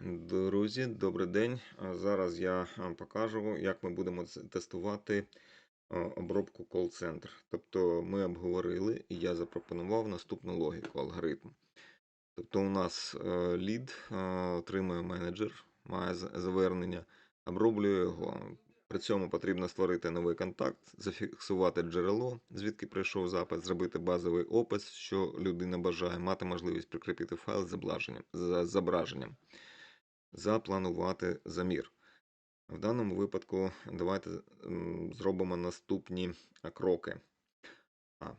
Друзі, добрий день. Зараз я а, покажу, як ми будемо тестувати обробку кол-центр. Тобто ми обговорили і я запропонував наступну логіку, алгоритм. Тобто у нас е, лід е, отримує менеджер, має звернення, оброблює його. При цьому потрібно створити новий контакт, зафіксувати джерело, звідки прийшов запит, зробити базовий опис, що людина бажає, мати можливість прикріпити файл з зображенням. Запланувати замір. В даному випадку давайте зробимо наступні кроки. А,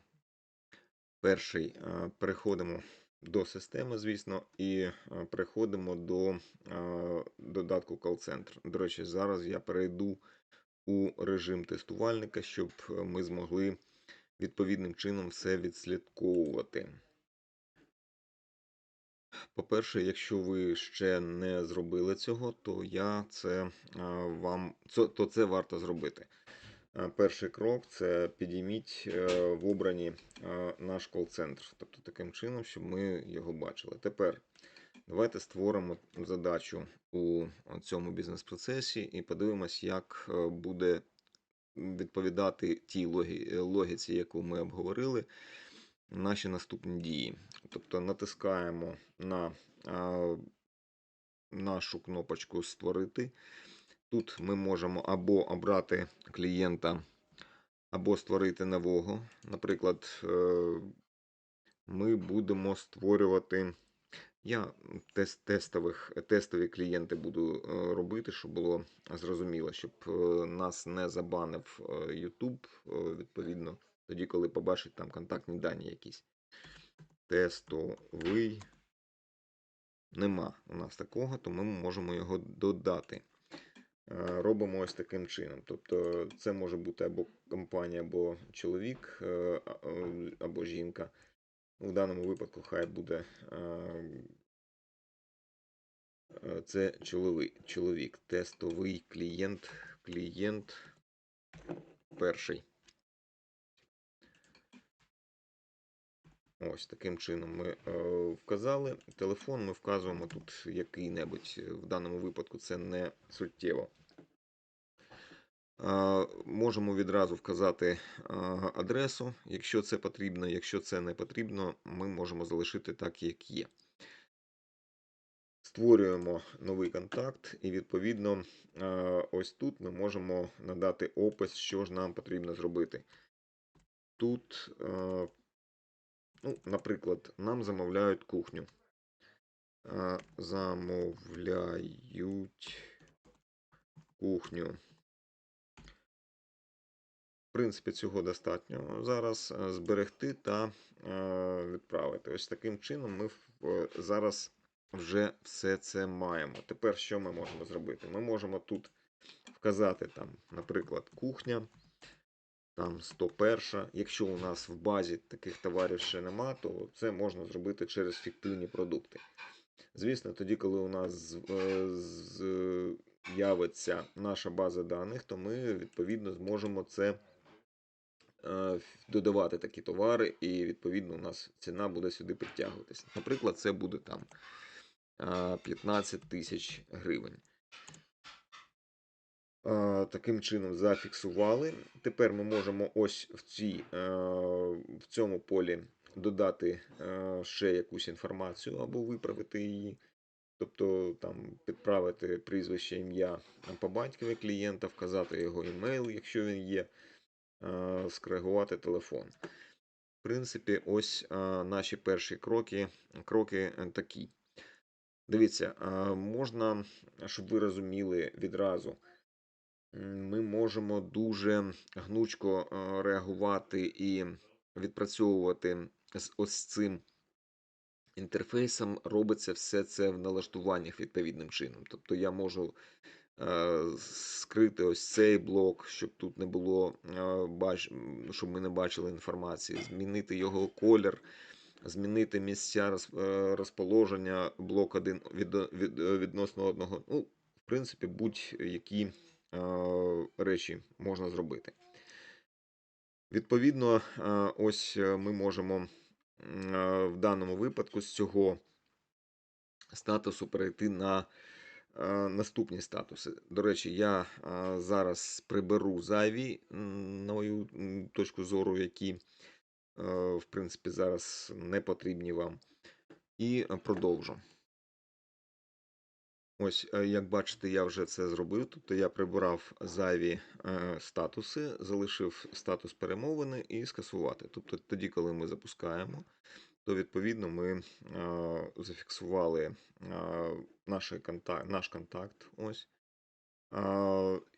Перший переходимо до системи, звісно, і а, переходимо до додатку Call Center. До речі, зараз я перейду у режим тестувальника, щоб ми змогли відповідним чином все відслідковувати. По-перше, якщо ви ще не зробили цього, то я це вам то це варто зробити. Перший крок це підійміть е, в обрані е, наш кол-центр. Тобто таким чином, щоб ми його бачили. Тепер давайте створимо задачу у цьому бізнес-процесі і подивимось, як е, буде відповідати тій логі- логіці, яку ми обговорили, наші наступні дії. Тобто натискаємо на нашу кнопочку Створити. Тут ми можемо або обрати клієнта, або створити нового. Наприклад, е, ми будемо створювати. Я тест, тестових, тестові клієнти буду е, робити, щоб було зрозуміло, щоб е, нас не забанив YouTube, відповідно, тоді, коли побачить там контактні дані якісь. Тестовий нема у нас такого, то ми можемо його додати. Е, Робимо ось таким чином. Тобто це може бути або компанія, або чоловік, е, е, або жінка. В даному випадку хай буде це чоловік. Тестовий клієнт. Клієнт перший. Ось таким чином ми е, вказали. Телефон ми вказуємо тут який-небудь. В даному випадку це не суттєво. Е, можемо відразу вказати е, адресу, якщо це потрібно. Якщо це не потрібно, ми можемо залишити так, як є. Створюємо новий контакт, і відповідно е, ось тут ми можемо надати опис, що ж нам потрібно зробити. Тут, е, ну, наприклад, нам замовляють кухню. Замовляють кухню. В принципі, цього достатньо зараз е, зберегти та е, відправити. Ось таким чином ми е, зараз вже все це маємо. Тепер що ми можемо зробити? Ми можемо тут вказати, там, наприклад, кухня, там 101. Якщо у нас в базі таких товарів ще нема, то це можна зробити через фіктивні продукти. Звісно, тоді, коли у нас е, з'явиться наша база даних, то ми відповідно зможемо це е, додавати такі товари, і відповідно у нас ціна буде сюди підтягуватися. Наприклад, це буде там е, 15 тисяч гривень. Е, Таким чином зафіксували. Тепер ми можемо ось в, цій, е, в цьому полі додати е, ще якусь інформацію або виправити її. Тобто там підправити прізвище ім'я по батькові клієнта, вказати його імейл, якщо він є, скоригувати телефон. В принципі, ось наші перші кроки, кроки такі. Дивіться, можна, щоб ви розуміли відразу, ми можемо дуже гнучко е, реагувати і відпрацьовувати з ось цим інтерфейсом. Робиться все це в налаштуваннях відповідним чином. Тобто я можу е, скрити ось цей блок, щоб тут не було, е, щоб ми не бачили інформації, змінити його колір, змінити місця роз- розположення блок 1 від... Від... е, відносно одного. Ну, в принципі, будь-які речі можна зробити. Відповідно, е, ось е, ми можемо е, в даному випадку з цього статусу перейти на е, наступні статуси. До речі, я е, зараз приберу зайві, на мою точку зору, які, е, в принципі, зараз не потрібні вам. І е, продовжу. Ось, е, як бачите, я вже це зробив. Тобто я прибирав зайві е, статуси, залишив статус перемовини і скасувати. Тобто тоді, коли ми запускаємо, то відповідно ми е, зафіксували наш контакт, наш контакт ось,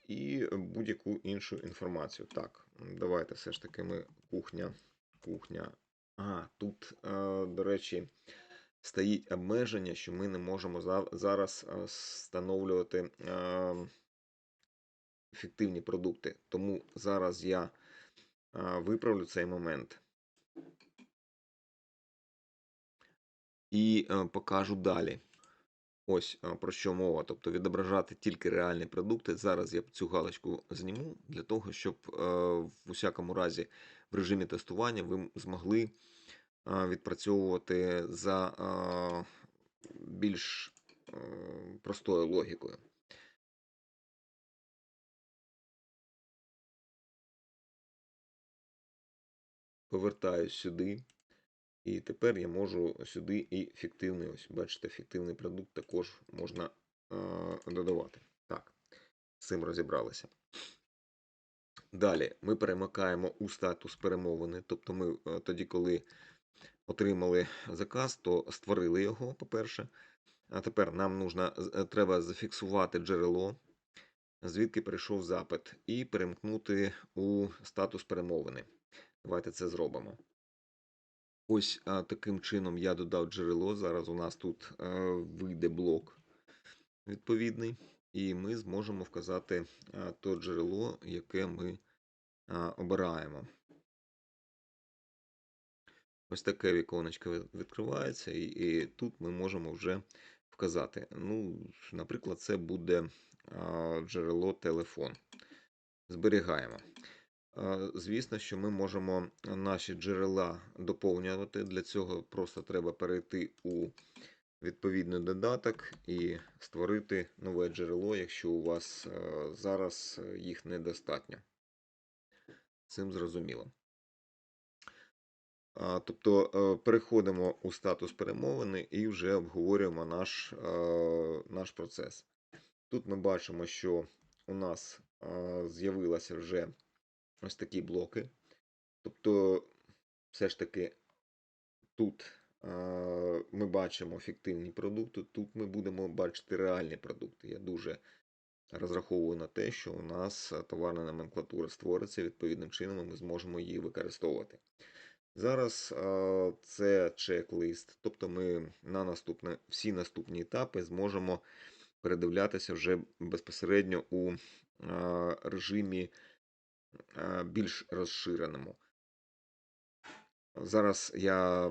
і будь-яку іншу інформацію. Так, давайте все ж таки ми кухня. Кухня. А, тут, до речі, стоїть обмеження, що ми не можемо зараз встановлювати е, фіктивні продукти. Тому зараз я виправлю цей момент. І покажу далі. Ось про що мова. Тобто відображати тільки реальні продукти. Зараз я цю галочку зніму для того, щоб е, в усякому разі в режимі тестування ви змогли відпрацьовувати за більш простою логікою. Повертаюсь сюди. І тепер я можу сюди і фіктивний, ось бачите, фіктивний продукт також можна е, додавати. Так, з цим розібралися. Далі ми перемикаємо у статус перемовини. Тобто ми е, тоді, коли отримали заказ, то створили його, по-перше. А тепер нам нужно, е, треба зафіксувати джерело, звідки прийшов запит, і перемкнути у статус перемовини. Давайте це зробимо. Ось таким чином я додав джерело. Зараз у нас тут е, вийде блок відповідний, і ми зможемо вказати то джерело, яке ми обираємо. Ось таке віконечко відкривається, і, і тут ми можемо вже вказати. Ну, наприклад, це буде е, джерело телефон. Зберігаємо. Е, Звісно, що ми можемо наші джерела доповнювати. Для цього просто треба перейти у відповідний додаток і створити нове джерело, якщо у вас е, зараз їх недостатньо. Цим зрозуміло. Тобто е, переходимо у статус перемовини і вже обговорюємо наш, е, наш процес. Тут ми бачимо, що у нас е, з'явилося вже ось такі блоки. Тобто, все ж таки, тут ми бачимо фіктивні продукти, тут ми будемо бачити реальні продукти. Я дуже розраховую на те, що у нас товарна номенклатура створиться відповідним чином, і ми зможемо її використовувати. Зараз це чек-лист, тобто ми на наступне, всі наступні етапи зможемо передивлятися вже безпосередньо у режимі більш розширеному. Зараз я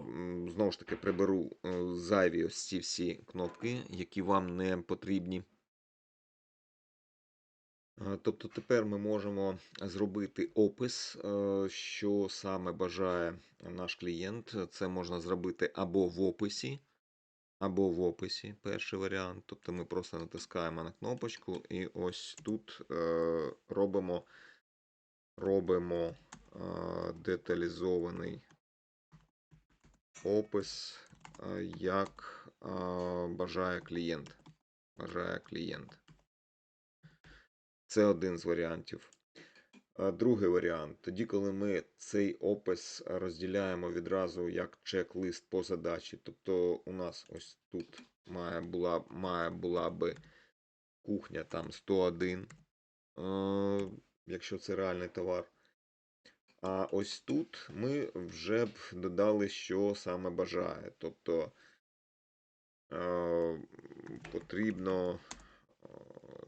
знову ж таки приберу е, зайві ось ці всі кнопки, які вам не потрібні. Е, Тобто тепер ми можемо зробити опис, е, що саме бажає наш клієнт. Це можна зробити або в описі, або в описі перший варіант. Тобто ми просто натискаємо на кнопочку і ось тут е, робимо, робимо деталізований опис, як бажає клієнт. Бажає клієнт. Це один з варіантів. Другий варіант. Тоді, коли ми цей опис розділяємо відразу як чек-лист по задачі. Тобто у нас ось тут має була, має була би кухня там 101, е, якщо це реальний товар. А ось тут ми вже б додали, що саме бажає. Тобто потрібно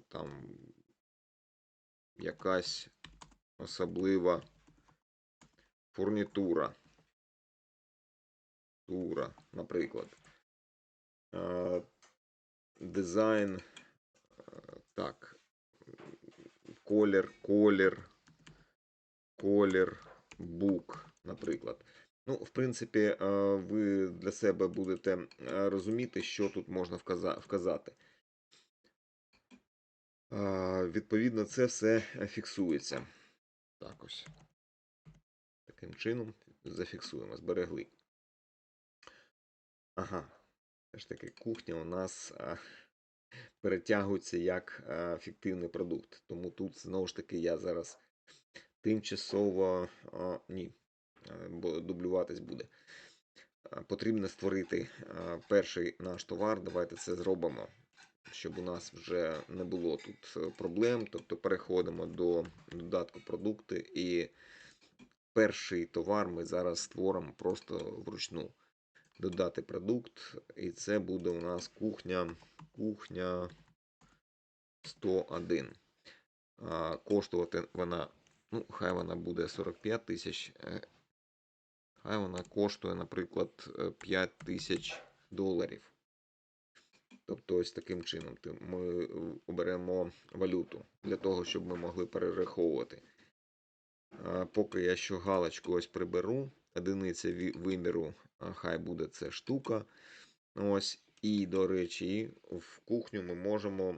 там якась особлива фурнітура. Тура, наприклад. Е, Дизайн. е, Так. Колір, колір, колір, бук, наприклад. Ну, в принципі, е, ви для себе будете розуміти, що тут можна вказати. Відповідно, це все фіксується. Так ось. Таким чином зафіксуємо, зберегли. Ага. Все ж таки, кухня у нас перетягується як фіктивний продукт. Тому тут знову ж таки я зараз тимчасово ні, бо дублюватись буде. Потрібно створити перший наш товар. Давайте це зробимо, щоб у нас вже не було тут е, проблем. Тобто переходимо до додатку продукти і перший товар ми зараз створимо просто вручну. Додати продукт, і це буде у нас кухня, кухня 101. А, коштувати вона, ну, хай вона буде 45 тисяч. е, Хай вона коштує, наприклад, 5 тисяч доларів. Тобто, ось таким чином ми е, оберемо валюту для того, щоб ми могли перераховувати. Поки я ще галочку ось приберу, одиниця виміру, хай буде це штука. Ось. І, до речі, в кухню ми можемо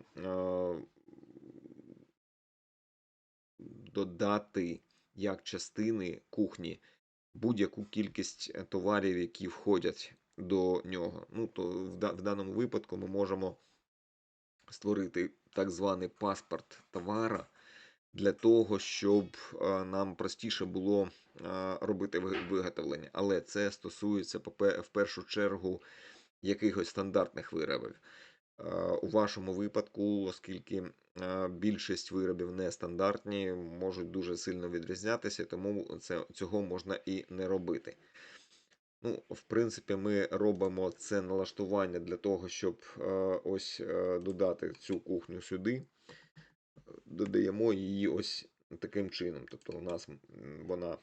додати як частини кухні будь-яку кількість товарів, які входять до нього. Ну, то в, в даному випадку ми можемо створити так званий паспорт товара для того, щоб е, нам простіше було е, робити виготовлення. Але це стосується в першу чергу якихось стандартних виробів. Е, У вашому випадку, оскільки більшість виробів нестандартні, можуть дуже сильно відрізнятися, тому це, цього можна і не робити. Ну, в принципі, ми робимо це налаштування для того, щоб е, ось е, додати цю кухню сюди. Додаємо її ось таким чином. Тобто у нас вона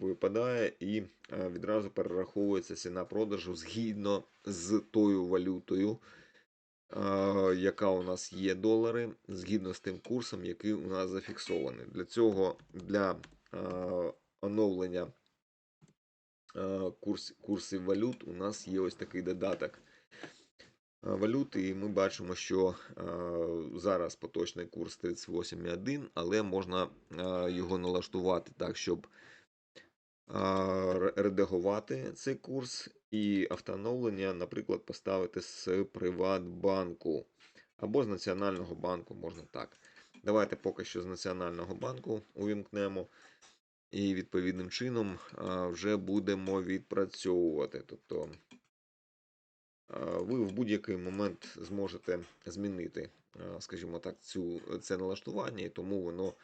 випадає і е, відразу перераховується ціна продажу згідно з тою валютою, яка у нас є долари, згідно з тим курсом, який у нас зафіксований. Для цього для оновлення курс, курсів валют у нас є ось такий додаток валюти, і ми бачимо, що зараз поточний курс 38,1, але можна його налаштувати так, щоб редагувати цей курс і автооновлення, наприклад, поставити з Приватбанку або з Національного банку, можна так. Давайте поки що з Національного банку увімкнемо. І відповідним чином вже будемо відпрацьовувати. Тобто ви в будь-який момент зможете змінити, скажімо так, цю, це налаштування, і тому воно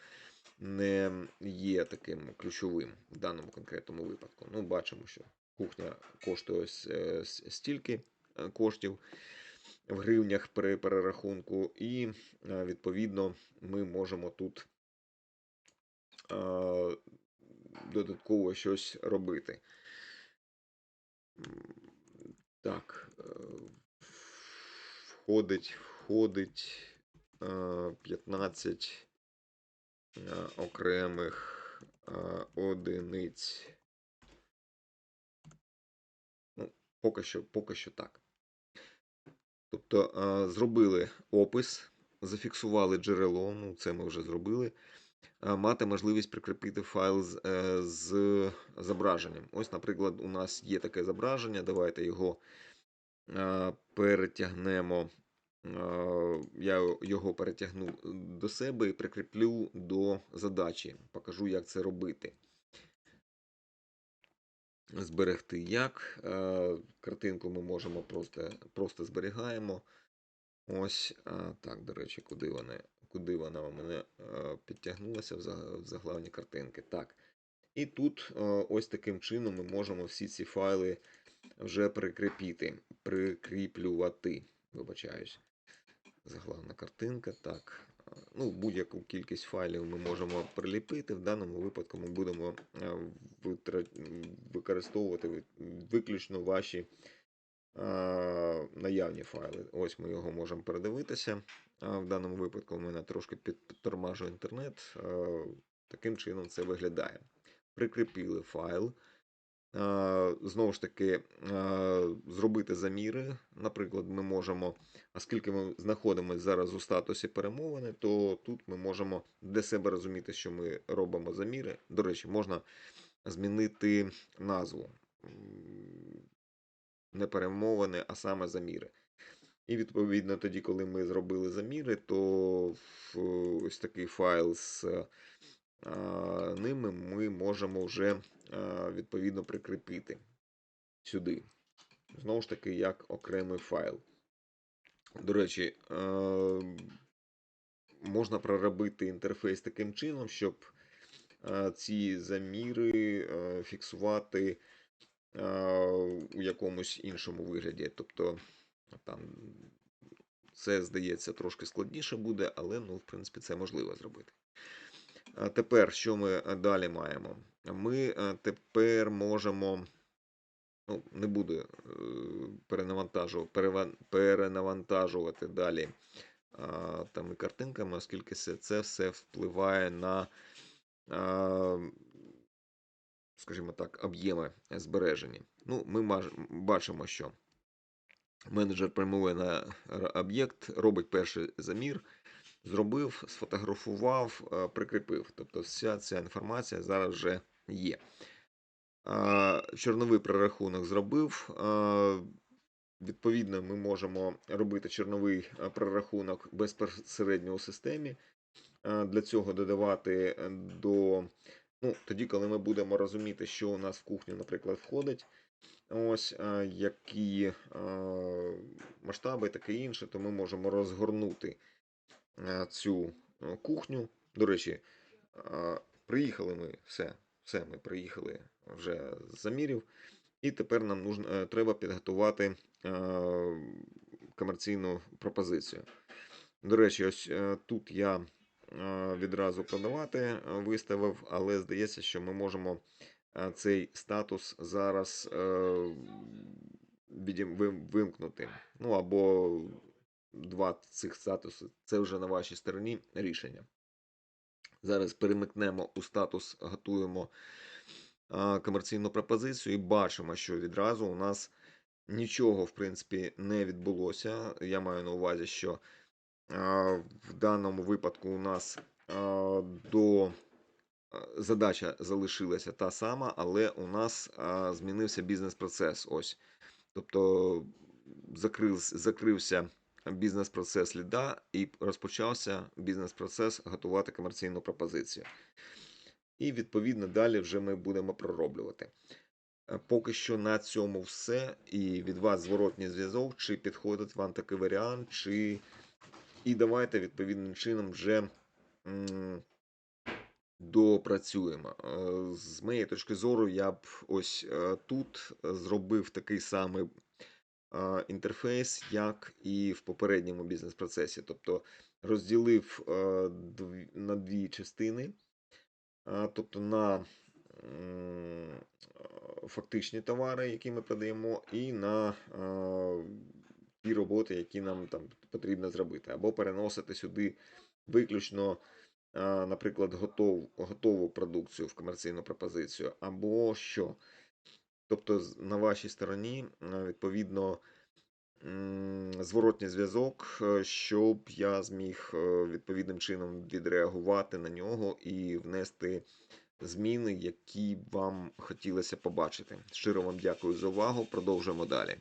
не є таким ключовим в даному конкретному випадку. Ну, бачимо, що кухня коштує е, стільки е, коштів в гривнях при перерахунку, і відповідно ми можемо тут додатково щось робити. Так, е, входить, входить е, 15 е, окремих е, одиниць. Ну, поки що, поки що так. Тобто зробили опис, зафіксували джерело, ну це ми вже зробили. Е, Мати можливість прикріпити файл з, е, з зображенням. Ось, наприклад, у нас є таке зображення. Давайте його е, перетягнемо. Я його перетягну до себе і прикріплю до задачі. Покажу, як це робити. Зберегти як. Картинку ми можемо просто, просто зберігаємо. Ось так, до речі, куди вона, куди вона у мене е, підтягнулася в за- в заглавні картинки. Так. І тут е, ось таким чином ми можемо всі ці файли вже прикріпити, прикріплювати. Вибачаюсь. Заглавна картинка. Так. Е, Ну, будь-яку кількість файлів ми можемо приліпити. В даному випадку ми будемо використовувати виключно ваші а, наявні файли. Ось ми його можемо передивитися. В даному випадку у мене трошки під- підтормажує інтернет. Таким чином це виглядає. Прикріпили файл. знову ж таки зробити заміри. Наприклад, ми можемо, оскільки ми знаходимося зараз у статусі перемовини, то тут ми можемо для себе розуміти, що ми робимо заміри. До речі, можна змінити назву. Не перемовини, а саме заміри. І відповідно тоді, коли ми зробили заміри, то в ось такий файл з ними ми можемо вже відповідно прикріпити сюди. Знову ж таки, як окремий файл. До речі, можна проробити інтерфейс таким чином, щоб ці заміри фіксувати у якомусь іншому вигляді. Тобто там це, здається, трошки складніше буде, але ну, в принципі, це можливо зробити. А тепер, що ми е, далі маємо? Ми е, тепер можемо. Ну, не буду е, перенавантажу- переван- перенавантажувати далі там і картинками, оскільки це, все впливає на, скажімо так, об'єми збережені. Ну, ми бачимо, що менеджер прямує на об'єкт, робить перший замір, зробив, сфотографував, е, прикріпив. Тобто вся ця інформація зараз вже є. Чорновий прорахунок зробив. Відповідно, ми можемо робити чорновий прорахунок безпосередньо у системі. Для цього додавати е, до. Ну, тоді, коли ми будемо розуміти, що у нас в кухню, наприклад, входить, ось які масштаби, таке інше, то ми можемо розгорнути цю кухню. До речі, приїхали ми, все, все, ми приїхали вже з замірів. І тепер нам нужно, е, треба підготувати е, комерційну пропозицію. До речі, ось е, тут я е, відразу продавати е, виставив, але здається, що ми можемо е, цей статус зараз е, вимкнути. Ну або два цих статуси. Це вже на вашій стороні рішення. Зараз перемикнемо у статус, готуємо комерційну пропозицію і бачимо, що відразу у нас нічого, в принципі, не відбулося. Я маю на увазі, що в даному випадку у нас до задача залишилася та сама, але у нас змінився бізнес-процес. Ось. Тобто закрив, закрився бізнес-процес ліда і розпочався бізнес-процес готувати комерційну пропозицію. І відповідно далі вже ми будемо пророблювати. Е, Поки що на цьому все. І від вас зворотній зв'язок, чи підходить вам такий варіант, чи. І давайте відповідним чином вже допрацюємо. Е, З моєї точки зору, я б ось е, тут зробив такий самий е, інтерфейс, як і в попередньому бізнес-процесі. Тобто розділив е, на дві частини. Тобто на е, фактичні товари, які ми продаємо, і на е, ті роботи, які нам там потрібно зробити, або переносити сюди виключно, е, наприклад, готов, готову продукцію в комерційну пропозицію, або що. Тобто на вашій стороні, відповідно, зворотній зв'язок, е, щоб я зміг е, відповідним чином відреагувати на нього і внести зміни, які вам хотілося побачити. Щиро вам дякую за увагу. Продовжуємо далі.